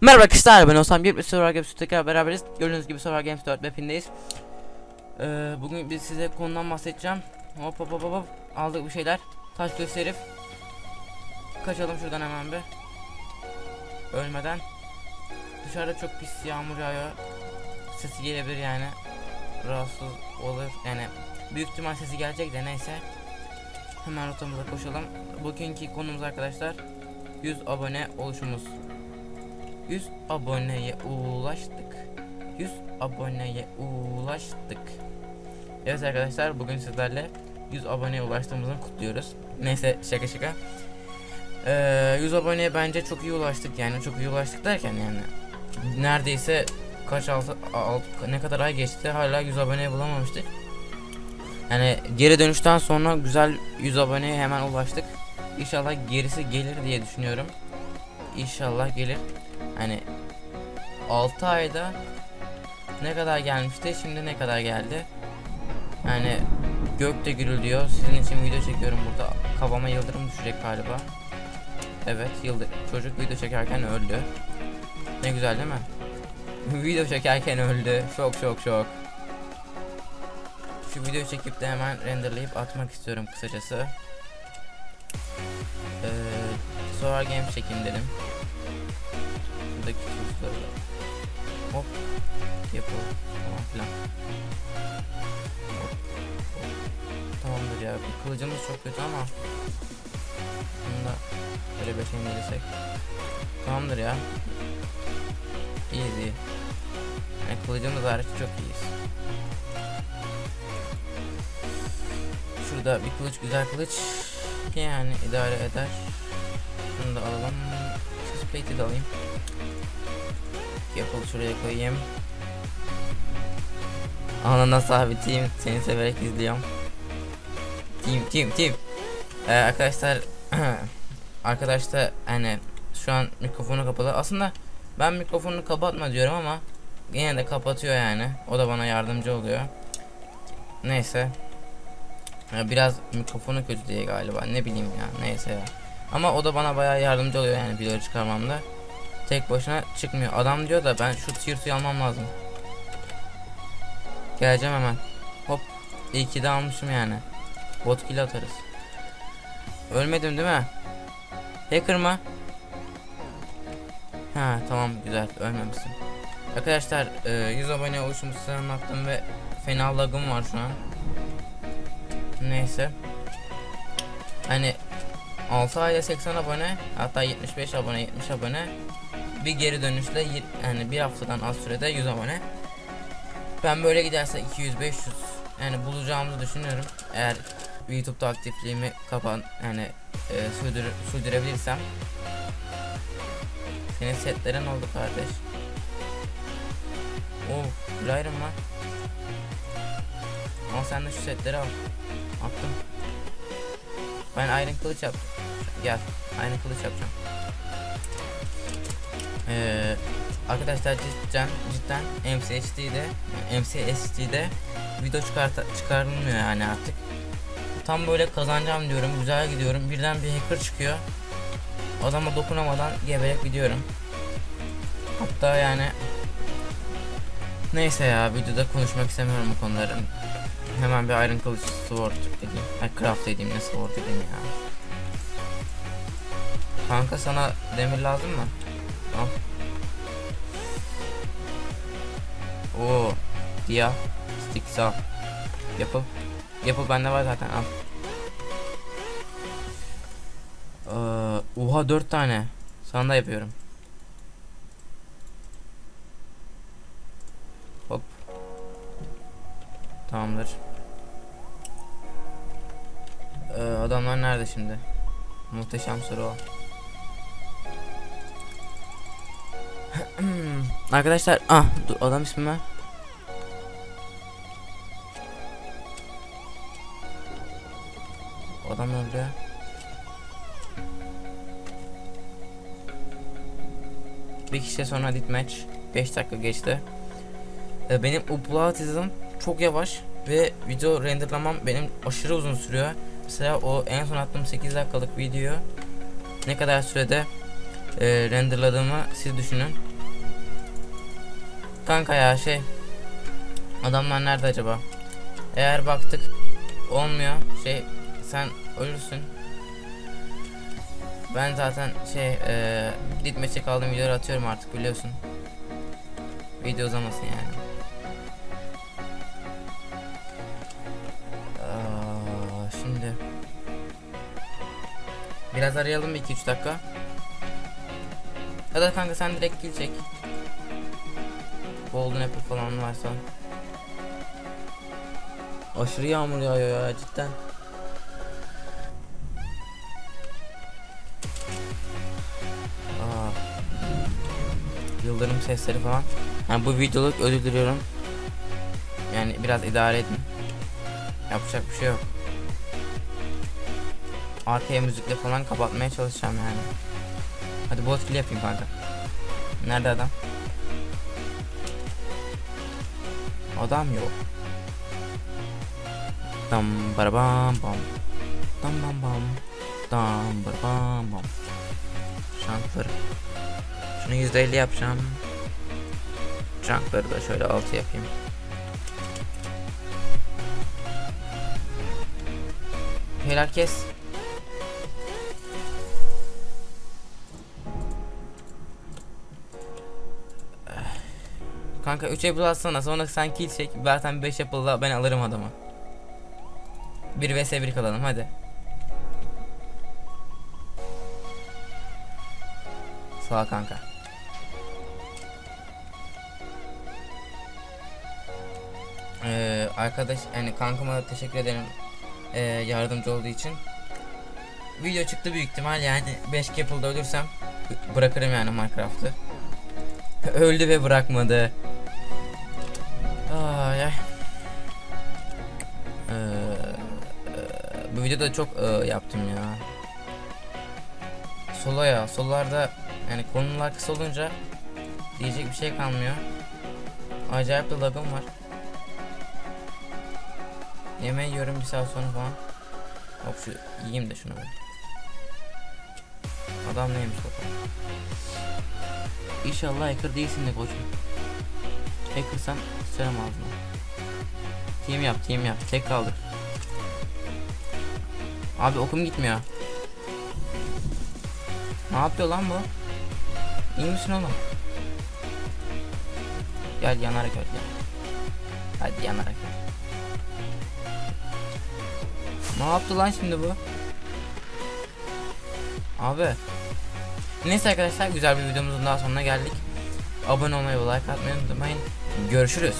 Merhaba arkadaşlar ben Osman bir Survivor Games tekrar beraberiz. Gördüğünüz gibi Survivor Games 4 mapindeyiz. Ee, bugün biz size konudan bahsedeceğim. Hop hop hop hop aldık bir şeyler. Taş göz herif. Kaçalım şuradan hemen bir. Ölmeden. Dışarıda çok pis yağmur yağıyor. Sesi gelebilir yani. Rahatsız olur yani. Büyük ihtimal sesi gelecek de neyse. Hemen rotamıza koşalım. Bugünkü konumuz arkadaşlar 100 abone oluşumuz. 100 aboneye ulaştık. 100 aboneye ulaştık. Evet arkadaşlar bugün sizlerle 100 aboneye ulaştığımızı kutluyoruz. Neyse şaka şaka. Ee, 100 aboneye bence çok iyi ulaştık yani çok iyi ulaştık derken yani neredeyse kaç altı, alt, ne kadar ay geçti hala 100 aboneye bulamamıştık. Yani geri dönüşten sonra güzel 100 aboneye hemen ulaştık. İnşallah gerisi gelir diye düşünüyorum. İnşallah gelir. Hani 6 ayda ne kadar gelmişti şimdi ne kadar geldi yani gök de gürülüyor sizin için video çekiyorum burada kafama yıldırım düşecek galiba evet yıldır çocuk video çekerken öldü ne güzel değil mi video çekerken öldü. Şok şok şok. Şu videoyu çekip de hemen renderlayıp atmak istiyorum kısacası. Ee, Solar Games çekeyim dedim. Buradaki tuzları hop. Yapalım falan filan. Hop, hop. Tamamdır ya. Kılıcımız çok kötü ama bunu da böyle beşendirsek. Tamamdır ya. İyiyiz iyi. Yani kılıcımız hariç çok iyiyiz. Şurada bir kılıç güzel kılıç. Yani idare eder. Şunu da alalım. Plate'i de alayım. Yapıl şuraya koyayım. Anana sabitiyim. Seni severek izliyorum. Team team team. Ee, arkadaşlar arkadaş da hani şu an mikrofonu kapalı. Aslında ben mikrofonu kapatma diyorum ama yine de kapatıyor yani. O da bana yardımcı oluyor. Neyse. Biraz mikrofonu kötü diye galiba. Ne bileyim ya. Neyse ya. Ama o da bana bayağı yardımcı oluyor yani video çıkarmamda tek başına çıkmıyor. Adam diyor da ben şu tier suyu almam lazım. Geleceğim hemen. Hop. İyi ki de almışım yani. Bot kill atarız. Ölmedim değil mi? Hacker mı? Ha tamam güzel ölmemişsin. Arkadaşlar e, 100 abone oluşumu size anlattım ve fena lagım var şu an. Neyse. Hani 6 ayda 80 abone hatta 75 abone 70 abone bir geri dönüşle yani bir haftadan az sürede 100 abone. Ben böyle giderse 200 500 yani bulacağımızı düşünüyorum. Eğer YouTube'da aktifliğimi kapan yani e, sürdür, sürdürebilirsem. Senin setlerin oldu kardeş. Oh, Iron var. Al sen de şu setleri al. Attım. Ben Iron kılıç yap. Gel. Iron kılıç yapacağım. Ee, arkadaşlar cidden cidden MCHD'de MCSD'de video çıkarta, çıkarılmıyor yani artık. Tam böyle kazanacağım diyorum, güzel gidiyorum. Birden bir hacker çıkıyor. Adama dokunamadan geberek gidiyorum. Hatta yani Neyse ya videoda konuşmak istemiyorum bu konuların. Hemen bir Iron Kılıç Sword edeyim. Ay craft edeyim ne sword edeyim ya. Kanka sana demir lazım mı? Al. Oo. Dia. Stick al. Yapıl bende var zaten al. Oha 4 tane. Sana da yapıyorum. Hop. Tamamdır. Ee, adamlar nerede şimdi? Muhteşem soru o. Arkadaşlar ah dur adam ismi ver. Adam öldü. Bir kişi sonra deathmatch 5 dakika geçti. Ee, benim upload hızım çok yavaş Ve video renderlamam benim aşırı uzun sürüyor. Mesela o en son attığım 8 dakikalık video ne kadar sürede e, renderladığımı siz düşünün. Kanka ya şey adamlar nerede acaba? Eğer baktık olmuyor şey sen ölürsün. Ben zaten şey e, ditmeçe kaldığım videoları atıyorum artık biliyorsun. Video uzamasın yani. Şimdi biraz arayalım bir 2-3 dakika. Ya da kanka sen direkt kill çek. Golden Apple falan varsa. Aşırı yağmur yağıyor ya cidden. Yıldırım sesleri falan. Yani bu videoluk özür diliyorum. Yani biraz idare edin. Yapacak bir şey yok. Arkaya müzikle falan kapatmaya çalışacağım yani. Hadi bot kill yapayım kanka. Nerede adam? Adam yok. Tam barabam bam. Tam bam bam. Tam barabam bam. Şankları. Şunu %50 yapacağım. Junkları da şöyle 6 yapayım. Helal. Kanka 3 apple atsana sonra sen kill çek zaten 5 apple'la ben alırım adamı 1 vs 1 kalalım hadi Sağ kanka arkadaş yani kankama teşekkür ederim ee, yardımcı olduğu için Video çıktı büyük ihtimal yani 5 apple'da ölürsem bırakırım yani Minecraft'ı Öldü ve bırakmadı. Ay ay. Ee, e, bu videoda çok e, yaptım ya. Solo ya. Sololarda yani konular kısa olunca diyecek bir şey kalmıyor. Acayip de lagım var. Yemeği yiyorum bir saat sonra falan. Hop şu yiyeyim de şunu ben. Adam neymiş bakalım. İnşallah hacker değilsin de koçum. Hackersan sıçarım ağzına. Team yap team yap. Tek kaldır. Abi okum gitmiyor. Ne yapıyor lan bu? İyi misin oğlum? Gel yanarak öl gel. Hadi yanarak öl. Ne yaptı lan şimdi bu? Abi. Neyse arkadaşlar güzel bir videomuzun daha sonuna geldik. Abone olmayı ve like atmayı unutmayın. Görüşürüz.